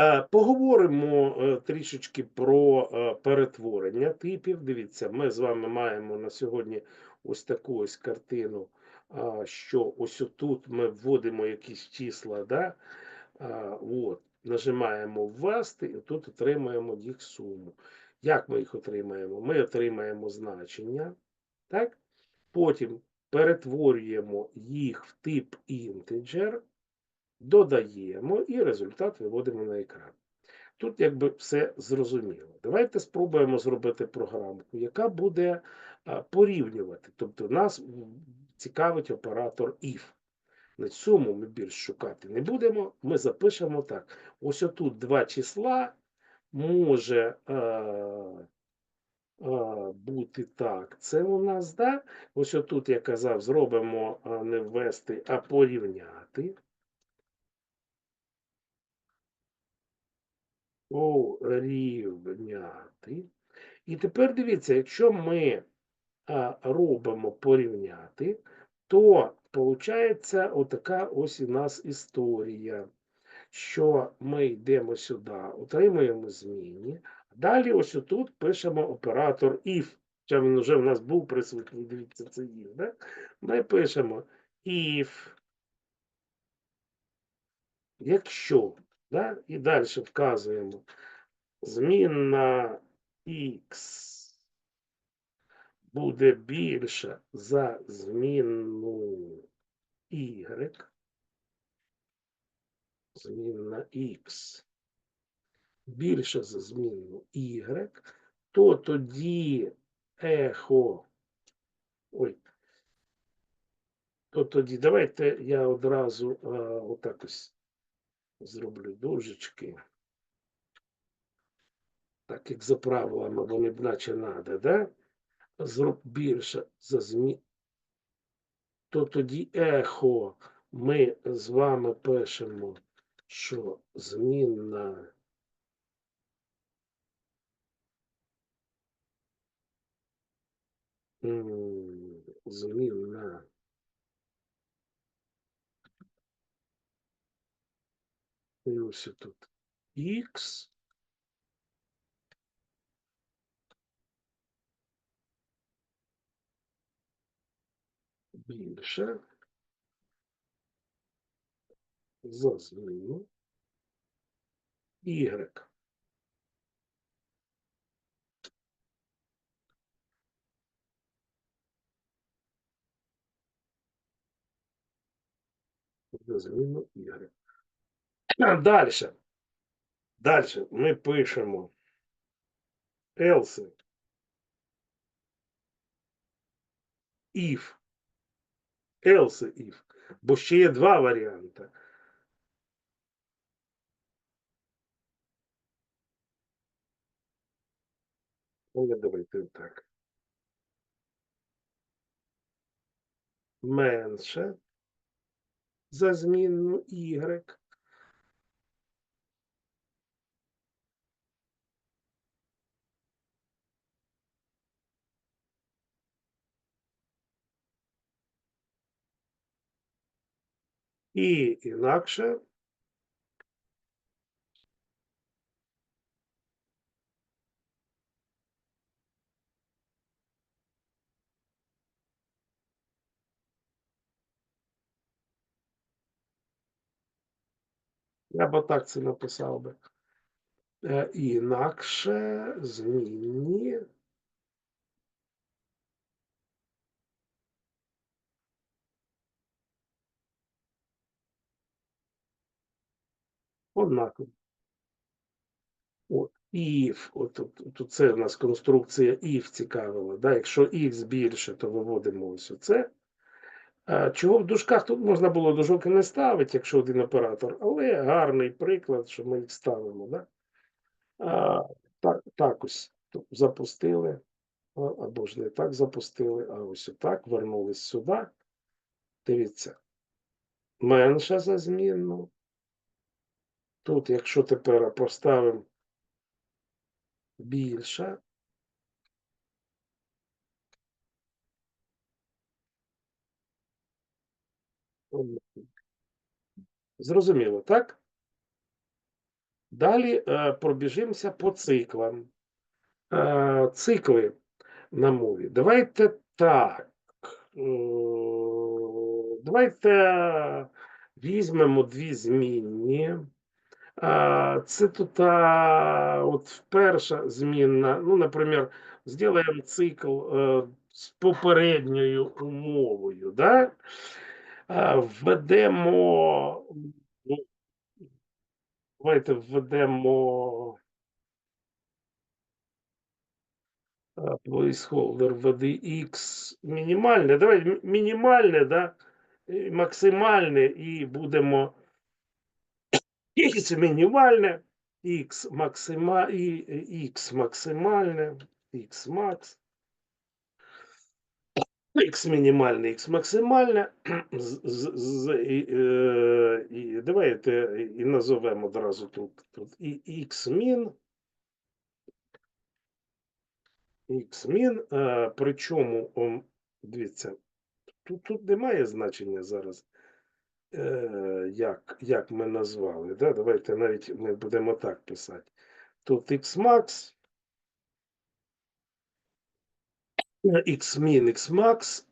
Е, Поговоримо е, трішечки про е, перетворення типів. Дивіться, ми з вами маємо на сьогодні ось таку ось картину, що ось тут ми вводимо якісь числа, да? от, нажимаємо ввести і тут отримаємо їх суму. Як ми їх отримаємо? Ми отримаємо значення, так? потім перетворюємо їх в тип інтеджер, додаємо і результат виводимо на екран. Тут якби все зрозуміло. Давайте спробуємо зробити програмку, яка буде порівнювати. Тобто нас цікавить оператор if. Значить, Суму ми більш шукати не будемо. Ми запишемо так. Ось отут два числа може е, е, бути так. Це у нас, да? Ось отут я казав, зробимо не ввести, а порівняти. Порівняти. І тепер дивіться, якщо ми робимо порівняти, то виходить отака ось у нас історія, що ми йдемо сюди, отримуємо змінні. Далі ось тут пишемо оператор if. Хоча він вже в нас був присутній, дивіться, це if. Да? Ми пишемо if, якщо, да? і далі вказуємо змінна x буде більша за змінну y, змінна x більша за змінну y, то тоді ехо. Ой. То тоді давайте я одразу а, отак ось зроблю дужечки. Так як за правилами вони б наче надо, да? Зроб більше за змі. То тоді ехо ми з вами пишемо, що змінна змінна і ось тут. Х більше за зміну y. За зміну y. Далі. Далі ми пишемо else if. Else if. Бо ще є два варіанти. Ну, давайте так. Менше за змінну y. І інакше я б так це написав би. Е, Інакше змінні однакові. От, if, от, тут, тут це в нас конструкція if цікавила. Да? Якщо x більше, то виводимо ось оце. Чого в дужках тут можна було дужок і не ставити, якщо один оператор, але гарний приклад, що ми їх ставимо. Да? А, так, так ось запустили, або ж не так запустили, а ось отак, вернулись сюди. Дивіться, менше за змінну. Тут, якщо тепер поставимо більше, Зрозуміло, так? Далі е, пробіжимося по циклам. Е, цикли на мові. Давайте так. е, Давайте візьмемо дві змінні. Це тут от перша змінна. Ну, наприклад, зробимо цикл е, з попередньою умовою. Да? Введемо. ну, Давайте введемо placeholder введи x мінімальне. Давай мінімальне, да? максимальне, і будемо x мінімальне, x максима, x максимальне, x max. X мінімальне, x максимальне. з- з- з- і, і, давайте і назовемо одразу тут, тут і x min. X min, е, причому, дивіться, тут, тут немає значення зараз, як, як ми назвали. Да? Давайте навіть ми будемо так писати. Тут x max, X-min, X-max.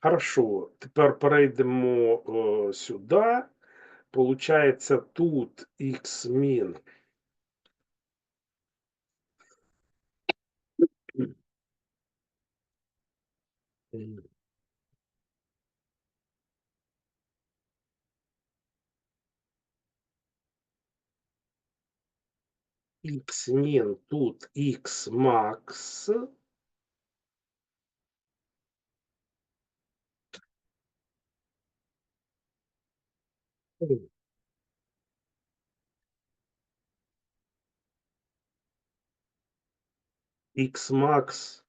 Хорошо, тепер перейдемо е, сюди. Получається, тут X-min. X-min, тут X-max. X-max.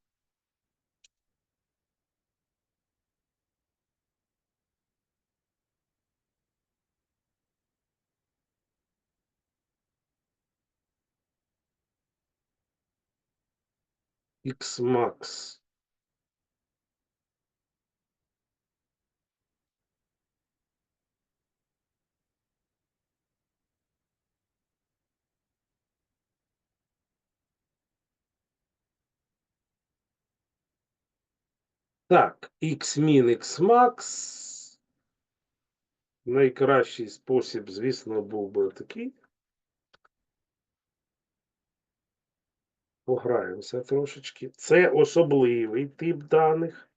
X-max. Так, X-min, X-max. Найкращий спосіб, звісно, був би такий. Пограємося трошечки. Це особливий тип даних.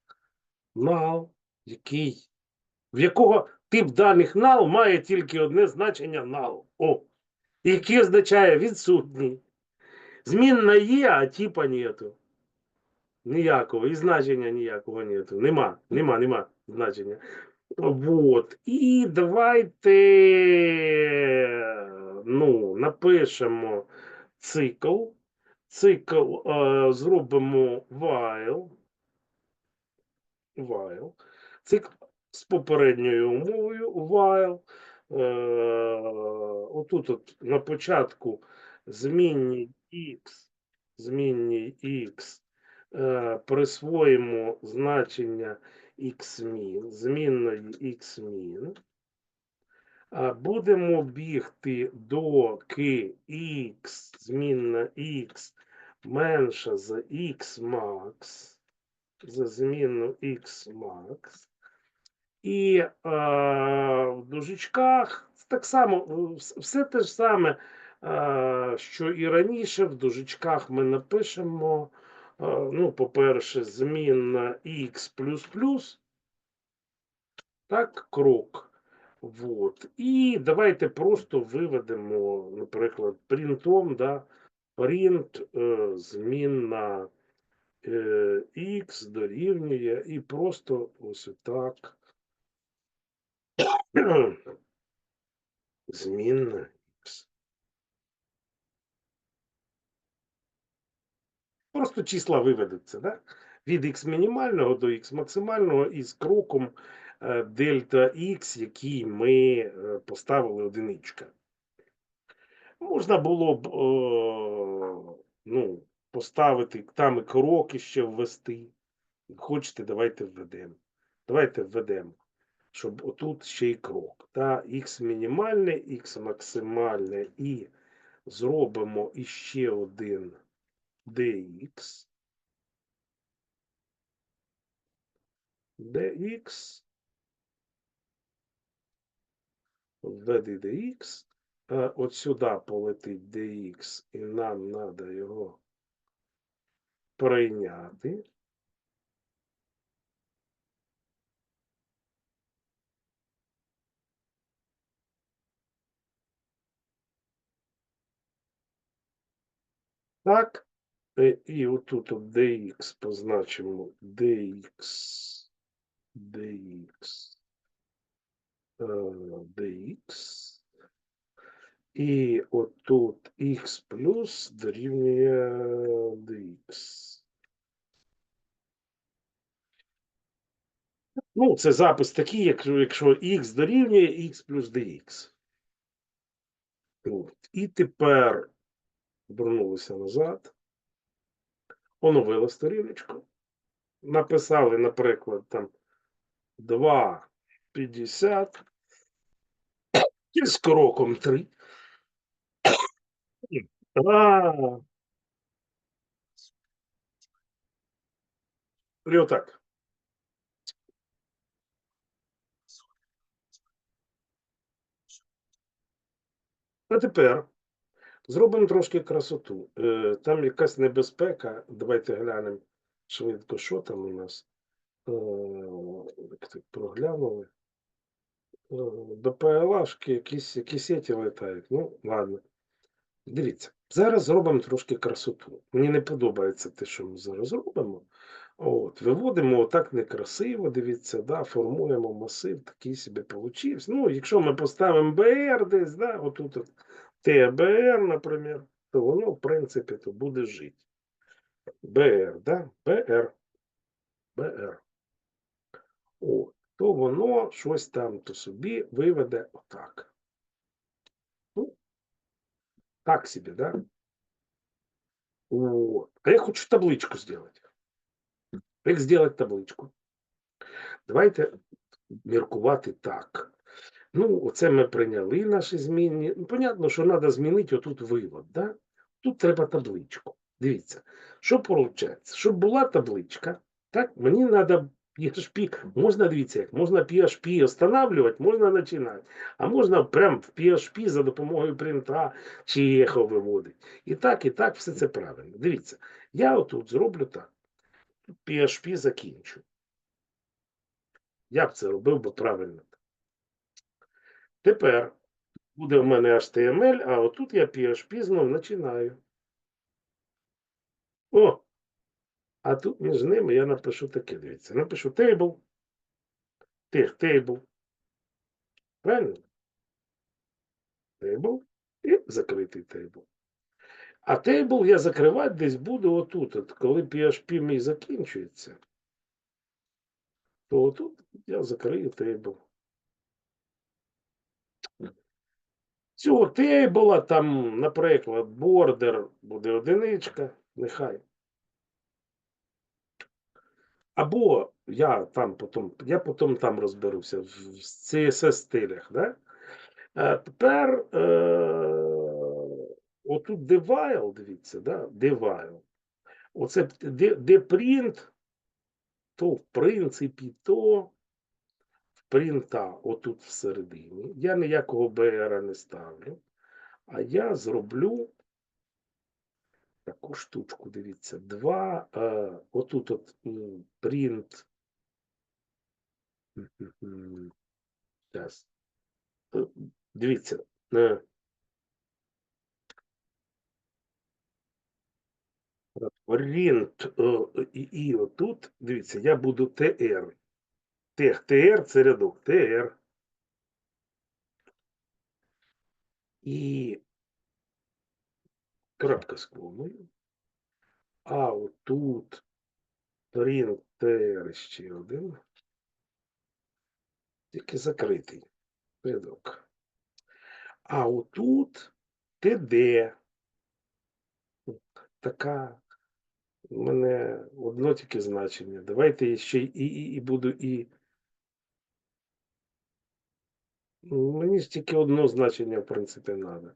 Null, який, в якого тип даних null має тільки одне значення null. О, який означає відсутній. Змінна є, а типа нету. Ніякого. І значення ніякого нету. Нема, нема, нема значення. Вот. І давайте ну, напишемо цикл. Цикл е, зробимо while. While. Цикл з попередньою умовою while. Е, отут от на початку змінній x, змінній x е, присвоїмо значення xmin, змінної xmin. Будемо бігти доки x, змінна x менша за x max, за змінну x max. І е, в дужечках так само, все те ж саме, е, що і раніше, в дужечках ми напишемо, е, ну, по-перше, змінна x так, крок. Вот. І давайте просто виведемо, наприклад, принтом, да, print е, змінна е, x дорівнює і просто ось так. Змінна x. Просто числа виведуться, да? Від x мінімального до x максимального із кроком е, дельта x, який ми е, поставили одиничка. Можна було б е, ну, поставити там і кроки ще ввести. Хочете, давайте введемо. Давайте введемо. щоб отут ще й крок. Та х мінімальне, х максимальне і зробимо іще один dx. dx. Введи dx. От сюди полетить dx, і нам треба його прийняти. Так. Е, І отут от dx позначимо dx, dx, dx. І отут x плюс дорівнює dx. Ну, це запис такий, якщо, якщо x дорівнює x плюс dx. От. І тепер вернулися назад. Оновили сторіночку. Написали, наприклад, там 2,50 і з кроком 3. А. І отак. А тепер зробимо трошки красоту. Е, Там якась небезпека. Давайте глянемо швидко, що там у нас. Е, як так проглянули. Е, До ПЛАшки якісь, якісь сеті летають. Ну, ладно. Дивіться, зараз зробимо трошки красоту. Мені не подобається те, що ми зараз робимо. От, виводимо отак некрасиво, дивіться, да, формуємо масив, такий собі получився. Ну, якщо ми поставимо БР десь, да, отут от ТБР, наприклад, то воно, в принципі, то буде жити. БР, да? БР. БР. О, то воно щось там то собі виведе отак. Ну, так собі, да? Вот. А я хочу табличку сделать. Як сделать табличку? Давайте міркувати так. Ну, оце ми прийняли наші зміни. Ну, понятно, що треба змінити отут вивод. Да? Тут треба табличку. Дивіться, що виходить? Щоб була табличка, так, мені треба PHP, можна дивіться, як можна PHP останавливати, можна починати, а можна прям в PHP за допомогою принта чи ехо виводити. І так, і так, все це правильно. Дивіться, я отут зроблю так. PHP закінчу. Я б це робив би правильно. Тепер буде в мене HTML, а отут я PHP знов починаю. О! А тут між ними я напишу таке, дивіться. Напишу table. Тех table. Правильно? Table і закритий table. А тейбл я закривати десь буду отут. От коли PHP мій закінчується, то отут я закрию тейбл. Цього тейбла там, наприклад, бордер буде одиничка, нехай. Або я там потім, я потім там розберуся в CSS стилях, да? А тепер е, отут devile, дивіться, да? devile. Оце де то в принципі, то в принта отут всередині. Я ніякого BR не ставлю, а я зроблю таку штучку, дивіться, два, е, отут от print. Зараз. Дивіться. е, Print е, і, і отут, дивіться, я буду TR. Тех, TR це рядок, TR. І крапка з комою. А отут TR ще один. Тільки закритий рядок. А отут ТД. Така у мене одно тільки значення. Давайте я ще і, і, і буду і Мені ж тільки одно значення, в принципі, треба.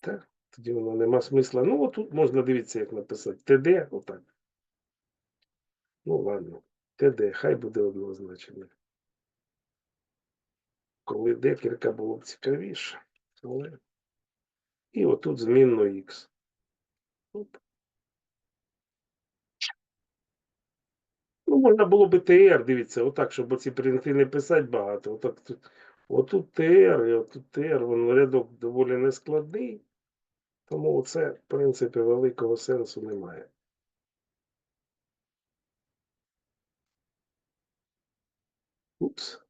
Так, тоді воно нема смисла. Ну, отут можна дивитися, як написати. ТД, отак. Ну, ладно. ТД, хай буде одно значення. Коли декілька було б цікавіше. Але... І отут змінно Х. Ну, можна було би ТР, дивіться, отак, щоб оці принти не писати багато. Отак, тут, отут ТР і отут ТР, воно рядок доволі нескладний. Тому це, в принципі, великого сенсу немає. Упс.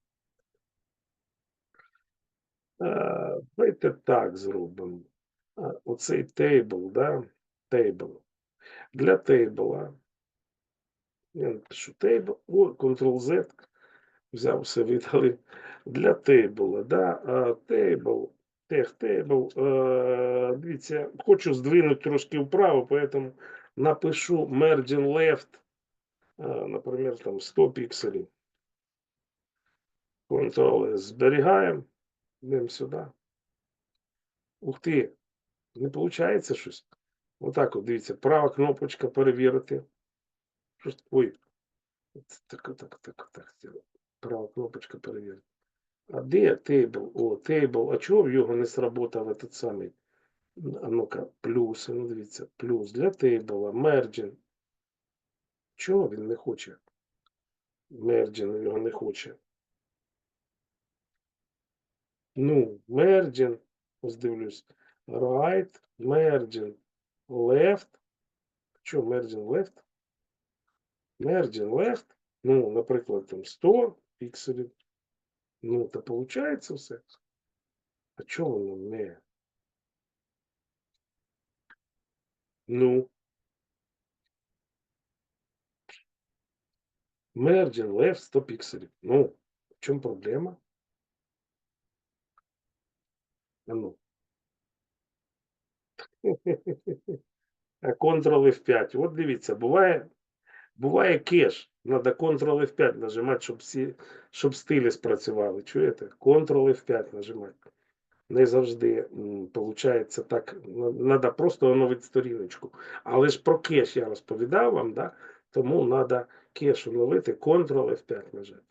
Давайте так зробимо. Оцей тейбл, да? Тейбл. Для тейбла. Я напишу тейбл. О, Ctrl-Z. Взяв все видали. Для тейбла, да? А, Тейбл. Тех тейбл. Е, Дивіться, хочу здвинути трошки вправо, поэтому напишу margin left. е, Наприклад, там 100 пікселів. Ctrl-S зберігаємо. Йдемо сюди. Ух ти, не виходить щось. Отак от, дивіться, права кнопочка перевірити. Щось, ой. Так, так, так, так. Права кнопочка перевірити. А де тейбл? О, тейбл. А чого в його не сработав этот самий? А ну-ка, плюс, ну дивіться, плюс для тейбла, мерджин. Чого він не хоче? Мерджин його не хоче. Ну, merging, ось дивлюсь, right, merging, left. Що merging left? Merging left. Ну, наприклад, там 100 пікселів. Ну, то виходить все. А чого воно не? Ну. Merging left 100 пікселів. Ну, в чому проблема? А ну. А Ctrl F5. От дивіться, буває, Буває кеш. Надо Ctrl F5 нажимати, щоб, всі, щоб стилі спрацювали. Чуєте? Ctrl F5 нажимати. Не завжди виходить так. Треба просто оновити сторіночку. Але ж про кеш я розповідав вам, да? тому треба кеш оновити, Ctrl F5 нажати.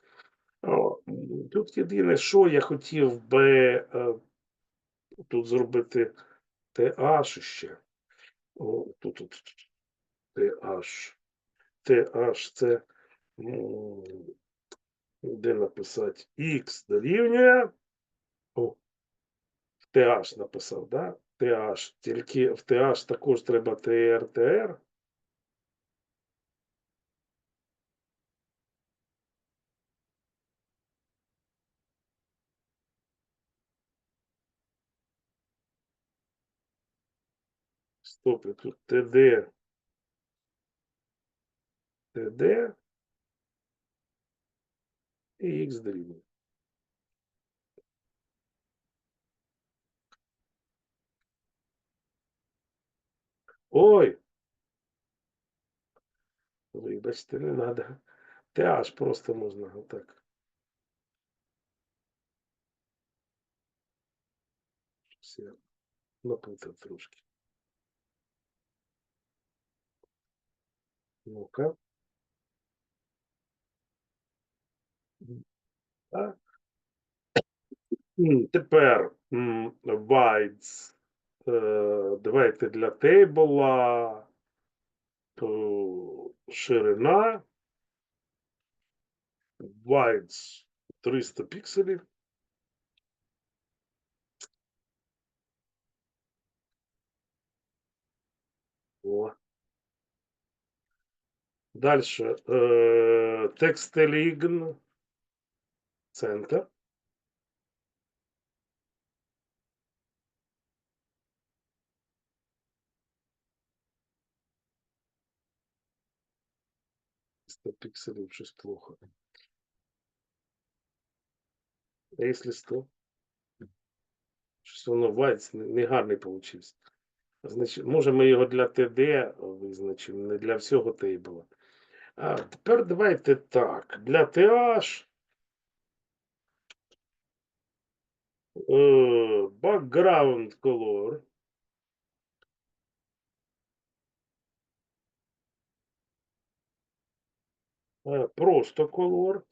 О, Тут єдине, що я хотів би е, тут зробити TH ще. О, тут, тут TH. TH це м, де написати X дорівнює. О, в TH написав, да? TH. Тільки в TH також треба TR, TR. Стоп, тут TD. TD. І X дорівнює. Ой! Вибачте, не треба. TH просто можна отак. Щось я наплутав трошки. Ну-ка. Так. Тепер м, Е, Давайте для тейбла ширина. Whites 300 пікселів. Дальше. Е, Текстелігн. Центр. Пикселей щось плохо. А если 100? Щось воно вайц негарний получився. Значить, може ми його для TD визначимо, не для всього тейбла. А тепер давайте так. Для TH background color. Е, Просто.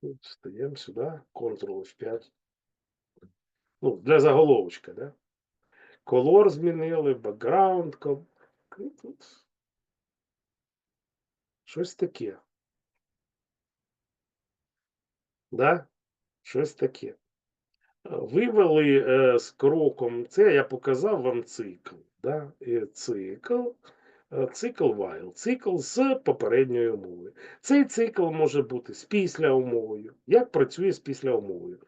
Тут Встаємо сюди, Ctrl F5. Ну, для заголовочка, да? Color змінили, тут Щось таке. Да? Щось таке. Е, Вивели е, з кроком це, я показав вам цикл. Да? І цикл, е, цикл while, цикл з попередньою умовою. Цей цикл може бути з після умовою. Як працює з після умовою?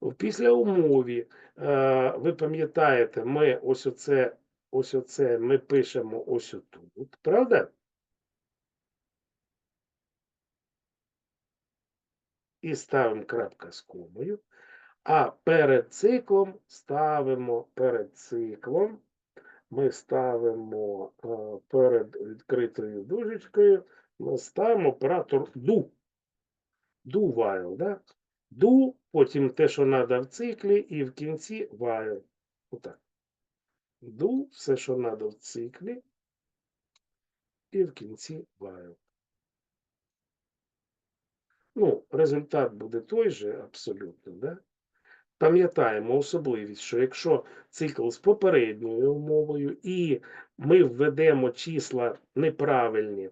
В після умові, е, ви пам'ятаєте, ми ось оце, ось оце ми пишемо ось отут, правда? І ставимо крапка з комою. А перед циклом ставимо перед циклом. Ми ставимо е, перед відкритою дужечкою, ми ставимо оператор do. Do while, да? Do, потім те, що треба в циклі, і в кінці while. Отак. Do, все, що треба в циклі, і в кінці while. Ну, результат буде той же абсолютно, да? Пам'ятаємо особливість, що якщо цикл з попередньою умовою і ми введемо числа неправильні,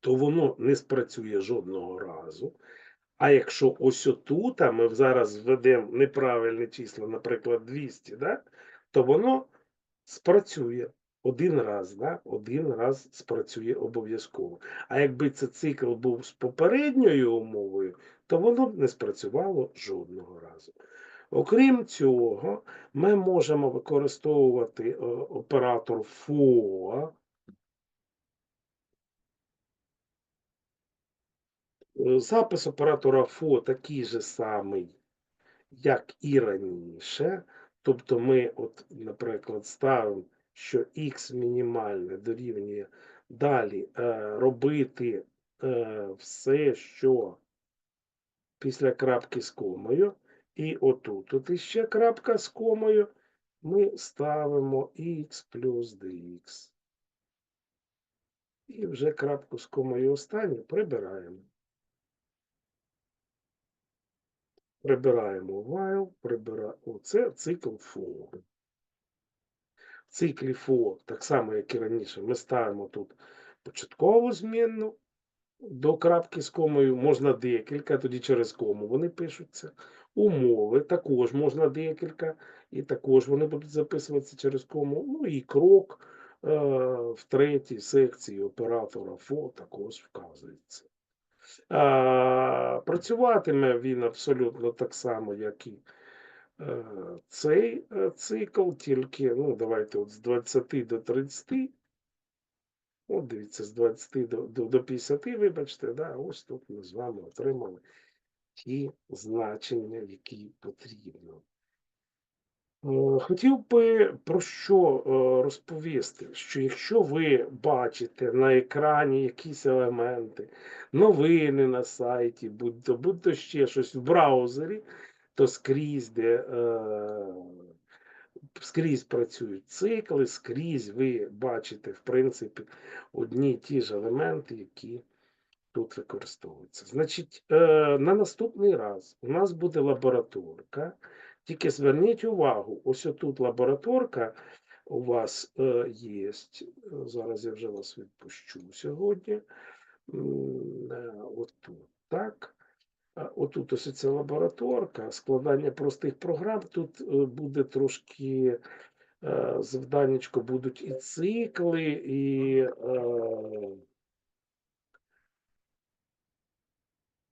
то воно не спрацює жодного разу. А якщо ось отут, а ми зараз введемо неправильні числа, наприклад, 200, да, то воно спрацює один раз, да, один раз спрацює обов'язково. А якби це цикл був з попередньою умовою, то воно б не спрацювало жодного разу. Окрім цього, ми можемо використовувати е, оператор FOA. Е, Запис оператора FO такий же самий, як і раніше. Тобто ми, от, наприклад, ставимо, що x мінімальне дорівнює далі е, робити е, все, що після крапки з комою. І отут тут іще крапка з комою. Ми ставимо x плюс dx. І вже крапку з комою останню прибираємо. Прибираємо while, прибираємо. Оце цикл for. Циклі for, так само, як і раніше, ми ставимо тут початкову змінну до крапки з комою, можна декілька, тоді через кому вони пишуться. Умови також можна декілька, і також вони будуть записуватися через кому. Ну і крок е, в третій секції оператора for також вказується. А, працюватиме він абсолютно так само, як і е, цей е, цикл, тільки, ну, давайте от з 20 до 30. От дивіться, з 20 до, до, до 50, вибачте, да, ось тут ми з вами отримали ті значення, які потрібно. Е, Хотів би про що е, розповісти, що якщо ви бачите на екрані якісь елементи, новини на сайті, будь-то, будь-то ще щось в браузері, то скрізь, де е, скрізь працюють цикли, скрізь ви бачите, в принципі, одні і ті ж елементи, які тут використовуються. Значить, е, на наступний раз у нас буде лабораторка. Тільки зверніть увагу, ось отут лабораторка у вас е, є. Зараз я вже вас відпущу сьогодні. Е, Отут, так. Отут ось ця лабораторка, складання простих програм. Тут е, буде трошки е, завданнячко, будуть і цикли, і е,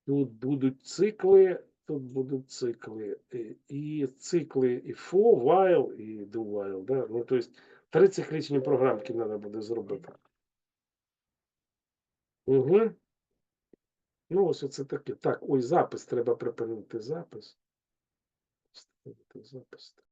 тут будуть цикли, тут будуть цикли, і цикли і for, while, і do while. Да? Ну, тобто три циклічні програмки треба буде зробити. Угу. Ну, ось оце таке. Так, ой, запис треба припинити запис. Вставити запис.